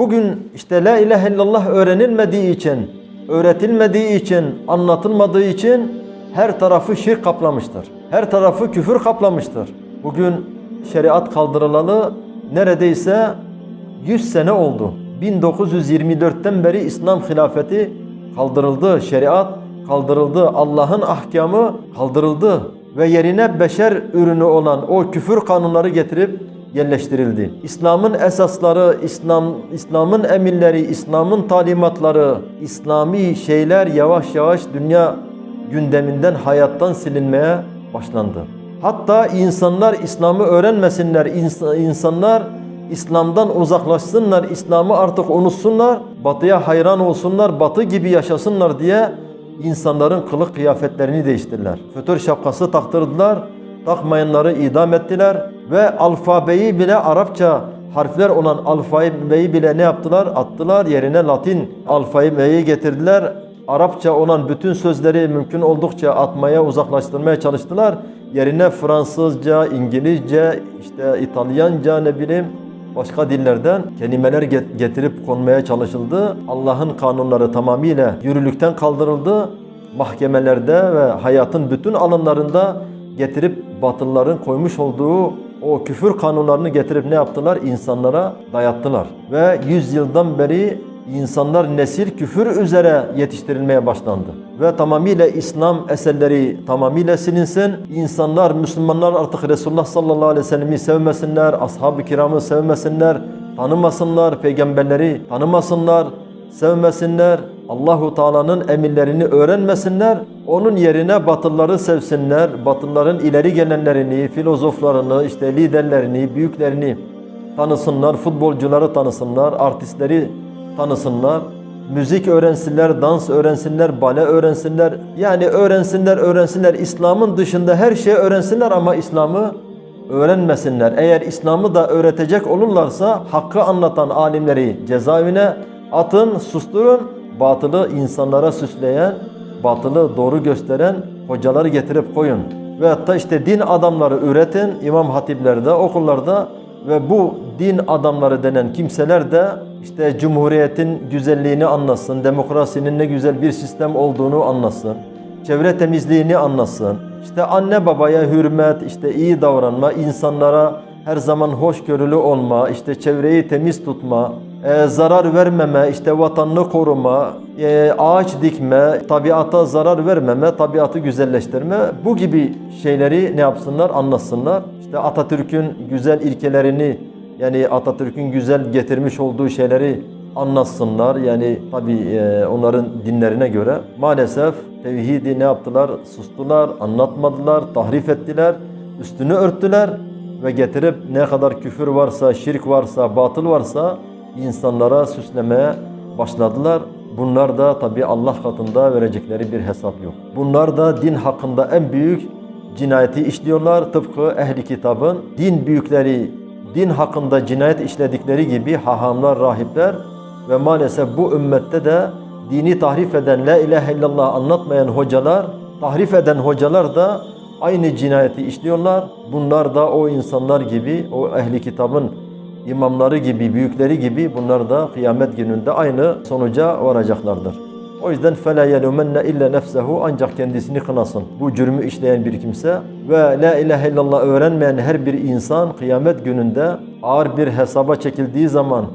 Bugün işte la ilahe illallah öğrenilmediği için, öğretilmediği için, anlatılmadığı için her tarafı şirk kaplamıştır. Her tarafı küfür kaplamıştır. Bugün şeriat kaldırılalı neredeyse 100 sene oldu. 1924'ten beri İslam hilafeti kaldırıldı, şeriat kaldırıldı, Allah'ın ahkamı kaldırıldı ve yerine beşer ürünü olan o küfür kanunları getirip yerleştirildi. İslam'ın esasları, İslam İslam'ın emirleri, İslam'ın talimatları, İslami şeyler yavaş yavaş dünya gündeminden, hayattan silinmeye başlandı. Hatta insanlar İslam'ı öğrenmesinler, ins- insanlar İslam'dan uzaklaşsınlar, İslam'ı artık unutsunlar, batıya hayran olsunlar, batı gibi yaşasınlar diye insanların kılık kıyafetlerini değiştirdiler. Fötör şapkası taktırdılar, takmayanları idam ettiler ve alfabeyi bile Arapça harfler olan alfabeyi bile ne yaptılar? Attılar yerine Latin alfabeyi getirdiler. Arapça olan bütün sözleri mümkün oldukça atmaya, uzaklaştırmaya çalıştılar. Yerine Fransızca, İngilizce, işte İtalyanca ne bileyim başka dillerden kelimeler get- getirip konmaya çalışıldı. Allah'ın kanunları tamamıyla yürürlükten kaldırıldı. Mahkemelerde ve hayatın bütün alanlarında getirip batılıların koymuş olduğu o küfür kanunlarını getirip ne yaptılar? İnsanlara dayattılar. Ve yüzyıldan beri insanlar nesil küfür üzere yetiştirilmeye başlandı. Ve tamamıyla İslam eserleri tamamıyla silinsin. İnsanlar, Müslümanlar artık Resulullah sallallahu aleyhi ve sellem'i sevmesinler, ashab-ı kiramı sevmesinler, tanımasınlar, peygamberleri tanımasınlar, sevmesinler. Allahu Teala'nın emirlerini öğrenmesinler. Onun yerine batılları sevsinler. Batılların ileri gelenlerini, filozoflarını, işte liderlerini, büyüklerini tanısınlar, futbolcuları tanısınlar, artistleri tanısınlar, müzik öğrensinler, dans öğrensinler, bale öğrensinler. Yani öğrensinler, öğrensinler. İslam'ın dışında her şeyi öğrensinler ama İslam'ı öğrenmesinler. Eğer İslam'ı da öğretecek olurlarsa hakkı anlatan alimleri cezaevine atın, susturun. Batılı insanlara süsleyen, batılı doğru gösteren hocaları getirip koyun. Ve hatta işte din adamları üretin imam hatiplerde, okullarda ve bu din adamları denen kimseler de işte cumhuriyetin güzelliğini anlasın, demokrasinin ne güzel bir sistem olduğunu anlasın, çevre temizliğini anlasın, işte anne babaya hürmet, işte iyi davranma, insanlara her zaman hoşgörülü olma, işte çevreyi temiz tutma, e, zarar vermeme, işte vatanını koruma, e, ağaç dikme, tabiata zarar vermeme, tabiatı güzelleştirme bu gibi şeyleri ne yapsınlar anlasınlar. İşte Atatürk'ün güzel ilkelerini yani Atatürk'ün güzel getirmiş olduğu şeyleri anlatsınlar. Yani tabi onların dinlerine göre maalesef tevhidi ne yaptılar? Sustular, anlatmadılar, tahrif ettiler, üstünü örttüler ve getirip ne kadar küfür varsa, şirk varsa, batıl varsa insanlara süslemeye başladılar. Bunlar da tabi Allah katında verecekleri bir hesap yok. Bunlar da din hakkında en büyük cinayeti işliyorlar. Tıpkı ehli kitabın din büyükleri din hakkında cinayet işledikleri gibi hahamlar, rahipler ve maalesef bu ümmette de dini tahrif eden, la ilahe illallah anlatmayan hocalar, tahrif eden hocalar da aynı cinayeti işliyorlar. Bunlar da o insanlar gibi, o ehli kitabın imamları gibi, büyükleri gibi bunlar da kıyamet gününde aynı sonuca varacaklardır. O yüzden فَلَا يَلُمَنَّ illa nefsehu ancak kendisini kınasın. Bu cürmü işleyen bir kimse ve la ilahe illallah öğrenmeyen her bir insan kıyamet gününde ağır bir hesaba çekildiği zaman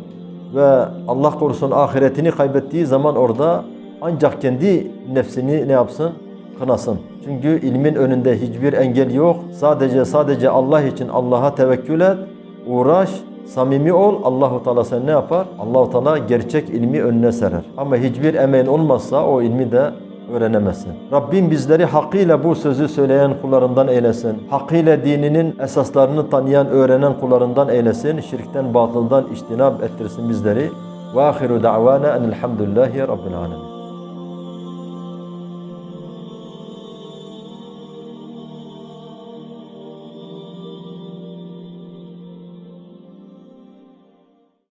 ve Allah korusun ahiretini kaybettiği zaman orada ancak kendi nefsini ne yapsın? Kınasın. Çünkü ilmin önünde hiçbir engel yok. Sadece sadece Allah için Allah'a tevekkül et, uğraş, Samimi ol, Allahu Teala sen ne yapar? Allahu Teala gerçek ilmi önüne serer. Ama hiçbir emeğin olmazsa o ilmi de öğrenemezsin. Rabbim bizleri hakkıyla bu sözü söyleyen kullarından eylesin. Hakkıyla dininin esaslarını tanıyan, öğrenen kullarından eylesin. Şirkten, batıldan iştinab ettirsin bizleri. Ve ahiru da'vana enelhamdülillahi rabbil alemin.